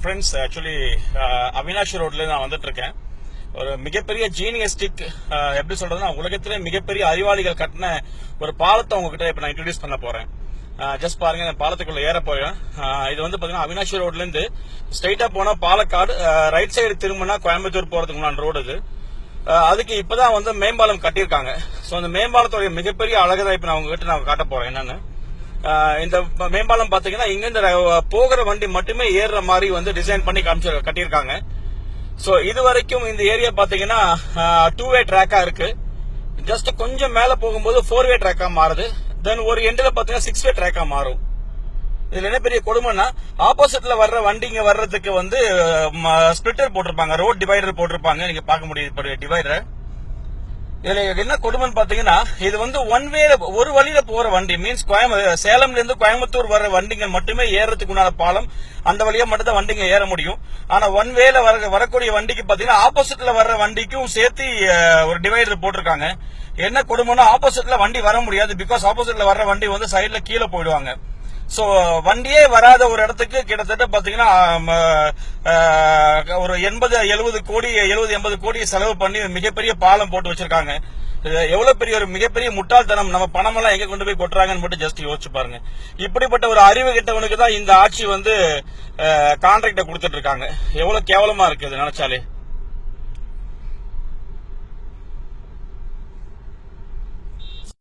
Friends actually Avinash ரோட்ல நான் வந்துட்டு இருக்கேன் ஒரு மிகப்பெரிய ஜீனியஸ்டிக் uh, எப்படி சொல்றதுன்னா உலகத்திலே மிகப்பெரிய அறிவாளிகள் கட்டின ஒரு பாலத்தை உங்ககிட்ட இப்ப நான் இன்ட்ரடியூஸ் பண்ண போறேன். Uh, ஜஸ்ட் பாருங்க இந்த பாலத்துக்குள்ள ஏற போறேன். Uh, இது வந்து பாத்தீங்கன்னா அவினாஷி ரோட்ல இருந்து ஸ்ட்ரைட்டா போனா பாலக்காடு ரைட் சைடு திரும்பினா கோயம்புத்தூர் போறதுக்கு ரோடு இது. அதுக்கு இப்பதான் வந்து மேம்பாலம் கட்டியிருக்காங்க. ஸோ அந்த மேம்பாலத்துடைய மிகப்பெரிய அழகுதான் இப்ப நான் உங்ககிட்ட நான் காட்ட போறேன். என்னன்னு? இந்த மேம்பாலம் பாத்தீங்கன்னா இங்கிருந்து போகிற வண்டி மட்டுமே ஏறுற மாதிரி வந்து டிசைன் பண்ணி காமிச்சு கட்டியிருக்காங்க. சோ இது வரைக்கும் இந்த ஏரியா பாத்தீங்கன்னா டூ வே ட்ராக்கா இருக்கு. ஜஸ்ட் கொஞ்சம் மேல போகும்போது ஃபோர் வே ட்ராக்கா மாறுது. தென் ஒரு எண்டில் பாத்தீங்கன்னா சிக்ஸ் வே ட்ராக்கா மாறும். இதுல என்ன பெரிய கொடுமைன்னா ஆப்போசிட்ல வர்ற வண்டிங்க வர்றதுக்கு வந்து ஸ்பிளிட்டர் போட்டிருப்பாங்க ரோட் டிவைடர் போட்டிருப்பாங்க. நீங்க பார்க்க முடியுது டிவைடரை இதுல என்ன கொடுமைன்னு பாத்தீங்கன்னா இது வந்து ஒன் வே ஒரு வழியில போற வண்டி. மீன்ஸ் கோயம்பு சேலம்ல இருந்து கோயம்புத்தூர் வர வண்டிங்க மட்டுமே ஏறதுக்கு உண்டான பாலம். அந்த வழியா மட்டும் தான் வண்டிங்க ஏற முடியும். ஆனா ஒன் வேல வர வரக்கூடிய வண்டிக்கு பாத்தீங்கன்னா ஆப்போசிட்ல வர்ற வண்டிக்கும் சேர்த்து ஒரு டிவைடர் போட்டிருக்காங்க. என்ன கொடுமைன்னா ஆப்போசிட்ல வண்டி வர முடியாது. பிகாஸ் ஆப்போசிட்ல வர்ற வண்டி வந்து சைட்ல கீழே போயிடுவாங்க. சோ வண்டியே வராத ஒரு இடத்துக்கு கிட்டத்தட்ட பாத்தீங்கன்னா ஒரு எண்பது எழுபது கோடி எழுபது எண்பது கோடி செலவு பண்ணி மிகப்பெரிய பாலம் போட்டு வச்சிருக்காங்க. எவ்வளவு பெரிய ஒரு மிகப்பெரிய முட்டாள்தனம். நம்ம பணமெல்லாம் எங்க கொண்டு போய் கொட்டுறாங்கன்னு மட்டும் ஜஸ்ட் யோசிச்சு பாருங்க. இப்படிப்பட்ட ஒரு அறிவு கிட்டவனுக்கு தான் இந்த ஆட்சி வந்து கான்ட்ராக்ட கொடுத்துட்டு இருக்காங்க. எவ்வளவு கேவலமா இருக்கு நினைச்சாலே.